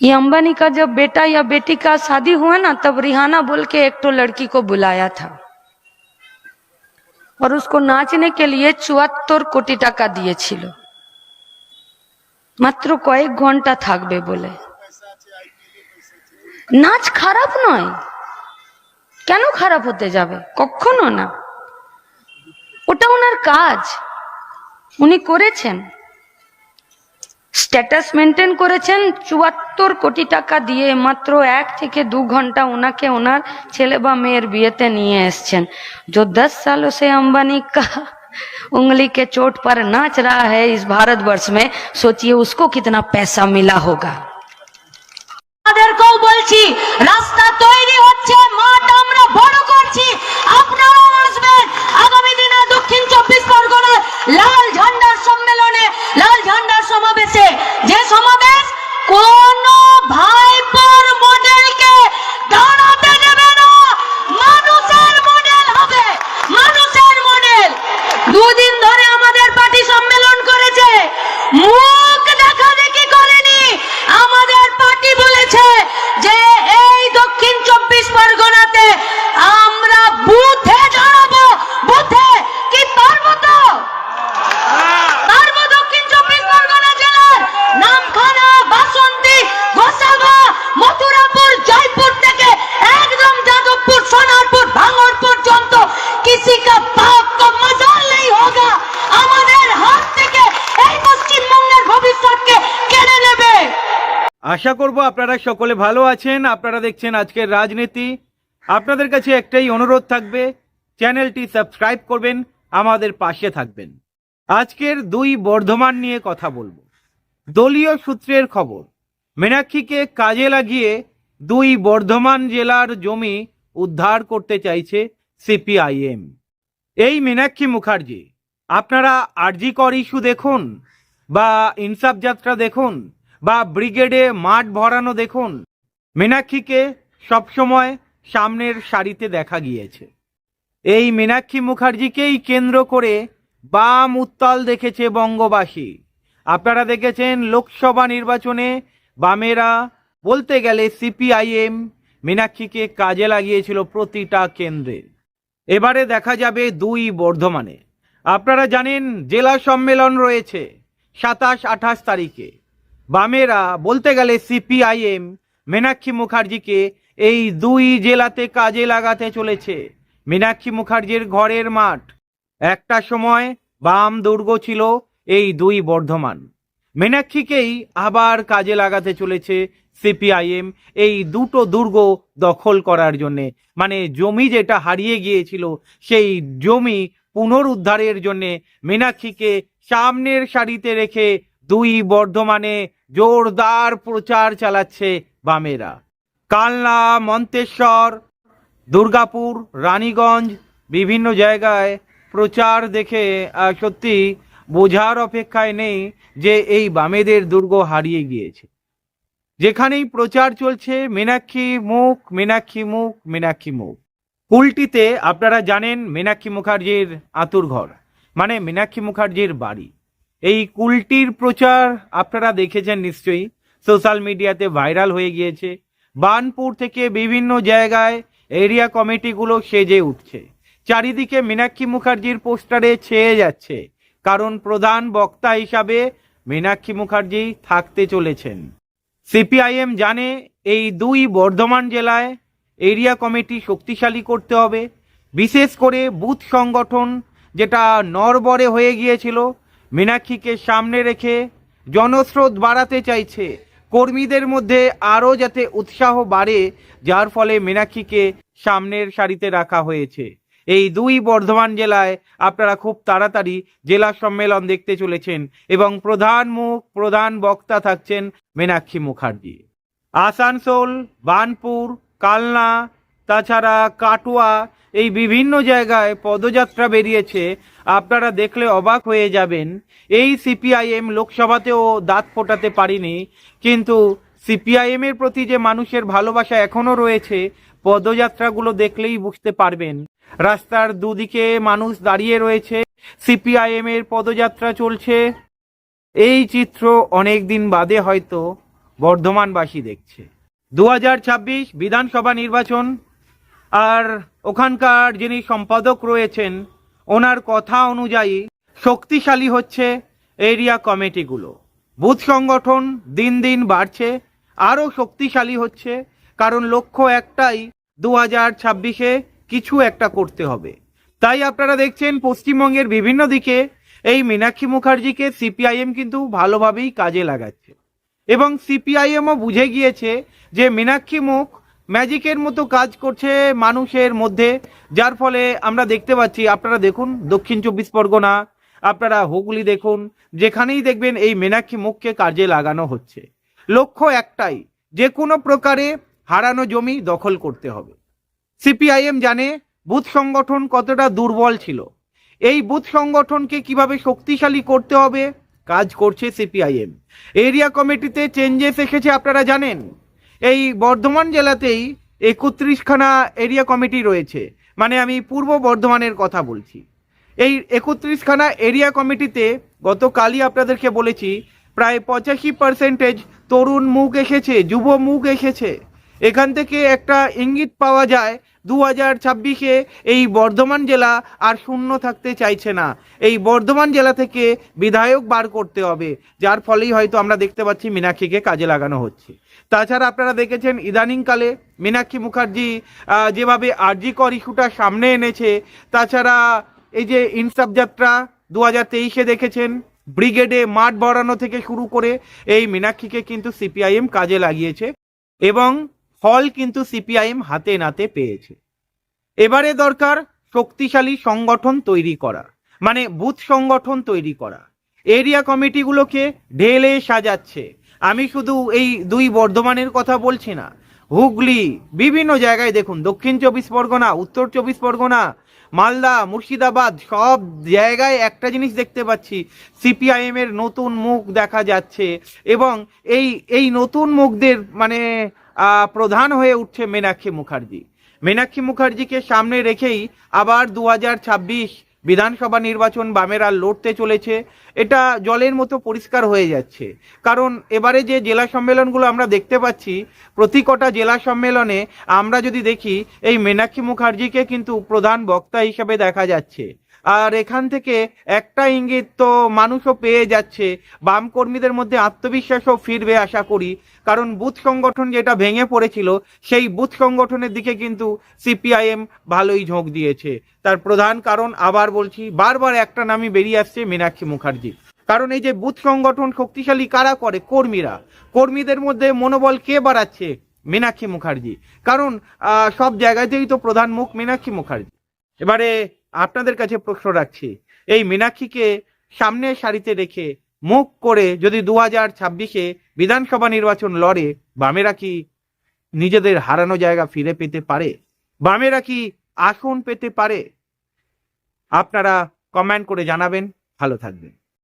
ये अंबानी का जब बेटा या बेटी का शादी हुआ ना तब रिहाना बोल के एक तो लड़की को बुलाया था और उसको नाचने के लिए চুয়াত্তর কোটি টাকা দিয়েছিল মাত্র কয়েক ঘন্টা থাকবে বলে নাচ খারাপ নয় কেন খারাপ হতে যাবে কখনো না ওটা ওনার কাজ উনি করেছেন স্ট্যাটাস মেনটেন করেছেন চুয়াত্তর কোটি টাকা দিয়ে মাত্র এক থেকে দু ঘন্টা ওনাকে ওনার ছেলে বা মেয়ের বিয়েতে নিয়ে এসছেন जो दस सालों से अंबानी का उंगली के चोट पर नाच रहा है इस भारतवर्ष में सोचिए उसको कितना पैसा मिला होगा আমাদেরকেও বলছি আশা করব আপনারা সকলে ভালো আছেন। আপনারা দেখছেন আজকের রাজনীতি। আপনাদের কাছে একটাই অনুরোধ থাকবে, চ্যানেলটি সাবস্ক্রাইব করবেন, আমাদের পাশে থাকবেন। আজকের দুই বর্ধমান নিয়ে কথা বলব। দলীয় সূত্রের খবর, মীনাক্ষীকে কাজে লাগিয়ে দুই বর্ধমান জেলার জমি উদ্ধার করতে চাইছে সিপিআইএম। এই মীনাক্ষী মুখার্জি, আপনারা আরজিকর ইস্যু দেখুন বা ইনসাফ যাত্রা দেখুন বা ব্রিগেডে মাঠ ভরানো দেখুন। মীনাক্ষীকে সবসময় সামনের সারিতে দেখা গিয়েছে। এই মীনাক্ষী মুখার্জিকেই কেন্দ্র করে বাম উত্তাল দেখেছে বঙ্গবাসী। আপনারা দেখেছেন লোকসভা নির্বাচনে বামেরা বলতে গেলে সিপিআইএম মীনাক্ষীকে কাজে লাগিয়েছিল প্রতিটা কেন্দ্রে। এবারে দেখা যাবে দুই বর্ধমানে। আপনারা জানেন জেলা সম্মেলন রয়েছে সাতাশ আঠাশ তারিখে। বামেরা বলতে গেলে সিপিআইএম, মীনাক্ষী মুখার্জিকে এই দুই জেলাতে কাজে লাগাতে চলেছে। মীনাক্ষী মুখার্জির ঘরের মাঠ। একটা সময় বাম দুর্গ ছিল এই দুই বর্ধমান। মীনাক্ষীকেই আবার কাজে লাগাতে চলেছে সিপিআইএম এই দুটো দুর্গ দখল করার জন্যে। মানে জমি যেটা হারিয়ে গিয়েছিল, সেই জমি পুনরুদ্ধারের জন্যে মীনাক্ষীকে সামনের সারিতে রেখে দুই বর্ধমানে জোরদার প্রচার চালাচ্ছে বামেরা। কালনা, মন্তেশ্বর, দুর্গাপুর, রানীগঞ্জ বিভিন্ন জায়গায় প্রচার দেখে সত্যি বোঝার অপেক্ষায় নেই যে এই বামেদের দুর্গ হারিয়ে গিয়েছে। যেখানেই প্রচার চলছে, মীনাক্ষী মুখ মীনাক্ষী মুখ মীনাক্ষী মুখ। কুলটিতে আপনারা জানেন মীনাক্ষী মুখার্জির আতুর ঘর মানে মীনাক্ষী মুখার্জির বাড়ি। এই কুলটির প্রচার আপনারা দেখেছেন নিশ্চয়ই। সোশ্যাল মিডিয়াতে ভাইরাল হয়ে গিয়েছে। বানপুর থেকে বিভিন্ন জায়গায় এরিয়া কমিটিগুলো সেজে উঠছে। চারিদিকে মীনাক্ষী মুখার্জির পোস্টারে ছেয়ে যাচ্ছে। কারণ প্রধান বক্তা হিসাবে মীনাক্ষী মুখার্জি থাকতে চলেছেন। সিপিআইএম জানে এই দুই বর্ধমান জেলায় এরিয়া কমিটি শক্তিশালী করতে হবে। বিশেষ করে বুথ সংগঠন যেটা নরবরে হয়ে গিয়েছিল মীনাক্ষীকে সামনে রেখে জনস্রোত বাড়াতে চাইছে। কর্মীদের মধ্যে আরও যাতে উৎসাহ বাড়ে, যার ফলে মীনাক্ষীকে সামনের সারিতে রাখা হয়েছে। এই দুই বর্ধমান জেলায় আপনারা খুব তাড়াতাড়ি জেলা সম্মেলন দেখতে চলেছেন এবং প্রধান মুখ, প্রধান বক্তা থাকছেন মীনাক্ষী মুখার্জি। আসানসোল, বানপুর, কালনা তাছাড়া কাটোয়া এই বিভিন্ন জায়গায় পদযাত্রা বেরিয়েছে। আপনারা দেখলে অবাক হয়ে যাবেন। এই সিপিআইএম লোকসভাতেও দাঁত ফোটাতে পারিনি। কিন্তু সিপিআইএম এর প্রতি যে মানুষের ভালোবাসা এখনও রয়েছে, পদযাত্রাগুলো দেখলেই বুঝতে পারবেন। রাস্তার দুদিকে মানুষ দাঁড়িয়ে রয়েছে। সিপিআইএম এর পদযাত্রা চলছে। এই চিত্র অনেক দিন বাদে হয়তো বর্ধমানবাসী দেখছে। দু বিধানসভা নির্বাচন আর ওখানকার যিনি সম্পাদক রয়েছেন, ওনার কথা অনুযায়ী শক্তিশালী হচ্ছে এরিয়া কমিটিগুলো। বুথ সংগঠন দিন দিন বাড়ছে, আরও শক্তিশালী হচ্ছে, কারণ লক্ষ্য একটাই দু হাজার ছাব্বিশে কিছু একটা করতে হবে। তাই আপনারা দেখছেন, পশ্চিমবঙ্গের বিভিন্ন দিকে এই মীনাক্ষী মুখার্জিকে সিপিআইএম কিন্তু ভালোভাবেই কাজে লাগাচ্ছে। এবং সিপিআইএমও বুঝে গিয়েছে যে মীনাক্ষী মুখ ম্যাজিকের মতো কাজ করছে মানুষের মধ্যে, যার ফলে আমরা দেখতে পাচ্ছি, আপনারা দেখুন, দক্ষিণ চব্বিশ পরগনা, আপনারা হুগলি দেখুন, যেখানেই দেখবেন এই মেনাক্ষী মুখকে কাজে লাগানো হচ্ছে। লক্ষ্য একটাই, যে কোনো প্রকারে হারানো জমি দখল করতে হবে। সিপিআইএম জানে বুথ সংগঠন কতটা দুর্বল ছিল। এই বুথ সংগঠনকে কীভাবে শক্তিশালী করতে হবে, কাজ করছে সিপিআইএম। এরিয়া কমিটিতে চেঞ্জেস এসেছে, আপনারা জানেন। এই বর্ধমান জেলাতেই একত্রিশখানা এরিয়া কমিটি রয়েছে। মানে আমি পূর্ব বর্ধমানের কথা বলছি। এই একত্রিশখানা এরিয়া কমিটিতে গতকালই আপনাদেরকে বলেছি, প্রায় পঁচাশি পার্সেন্টেজ তরুণ মুখ এসেছে যুব মুখ এসেছে এখান থেকে একটা ইঙ্গিত পাওয়া যায় দু হাজার ছাব্বিশে এই বর্ধমান জেলা আর শূন্য থাকতে চাইছে না। এই বর্ধমান জেলা থেকে বিধায়ক বার করতে হবে, যার ফলেই হয়তো আমরা দেখতে পাচ্ছি মীনাক্ষীকে কাজে লাগানো হচ্ছে। তাছাড়া আপনারা দেখেছেন ইদানিংকালে মীনাক্ষী মুখার্জি যেভাবে আরজি কর ইস্যুটা সামনে এনেছে, তাছাড়া এই যে ইনসাফ যাত্রা দু হাজার তেইশে দেখেছেন, ব্রিগেডে মাঠ বাড়ানো থেকে শুরু করে এই মীনাক্ষীকে কিন্তু সিপিআইএম কাজে লাগিয়েছে এবং ফল কিন্তু সিপিআইএম হাতে নাতে পেয়েছে। এবারে দরকার শক্তিশালী সংগঠন তৈরি করা মানে বুথ সংগঠন তৈরি করা এরিয়া কমিটিগুলোকে ঢেলে সাজাচ্ছে। আমি শুধু এই দুই বর্ধমানের কথা বলছি না। হুগলি, বিভিন্ন জায়গায় দেখুন, দক্ষিণ চব্বিশ পরগনা, উত্তর চব্বিশ পরগনা, মালদা, মুর্শিদাবাদ, সব জায়গায় একটা জিনিস দেখতে পাচ্ছি, সিপিআইএম এর নতুন মুখ দেখা যাচ্ছে এবং এই এই নতুন মুখদের মানে প্রধান হয়ে উঠছে মীনাক্ষী মুখার্জি। মীনাক্ষী মুখার্জিকে সামনে রেখেই আবার দু হাজার ছাব্বিশ বিধানসভা নির্বাচন বামেরা লড়তে চলেছে, এটা জলের মতো পরিষ্কার হয়ে যাচ্ছে। কারণ এবারে যে জেলা সম্মেলনগুলো আমরা দেখতে পাচ্ছি, প্রতি কটা জেলা সম্মেলনে আমরা যদি দেখি, এই মেনাক্ষী মুখার্জিকে কিন্তু প্রধান বক্তা হিসেবে দেখা যাচ্ছে। আর এখান থেকে একটা ইঙ্গিত তো মানুষও পেয়ে যাচ্ছে। বাম কর্মীদের মধ্যে আত্মবিশ্বাসও ফিরবে আশা করি। কারণ বুথ সংগঠন যেটা ভেঙে পড়েছিল, সেই বুথ সংগঠনের দিকে কিন্তু সিপিআইএম ভালোই ঝোঁক দিয়েছে। তার প্রধান কারণ আবার বলছি, বারবার একটা নামই বেরিয়ে আসছে মীনাক্ষী মুখার্জি। কারণ এই যে বুথ সংগঠন শক্তিশালী কারা করে? কর্মীরা। কর্মীদের মধ্যে মনোবল কে বাড়াচ্ছে? মীনাক্ষী মুখার্জি। কারণ সব জায়গাতেই তো প্রধান মুখ মীনাক্ষী মুখার্জি। এবারে আপনাদের কাছে প্রশ্ন রাখছি। এই মীনাক্ষীকে সামনে সারিতে রেখে মুখ করে যদি দু হাজার ছাব্বিশে বিধানসভা নির্বাচন লড়ে, বামেরা কি নিজেদের হারানো জায়গা ফিরে পেতে পারে? বামেরা কি আসন পেতে পারে? আপনারা কমেন্ট করে জানাবেন। ভালো থাকবেন।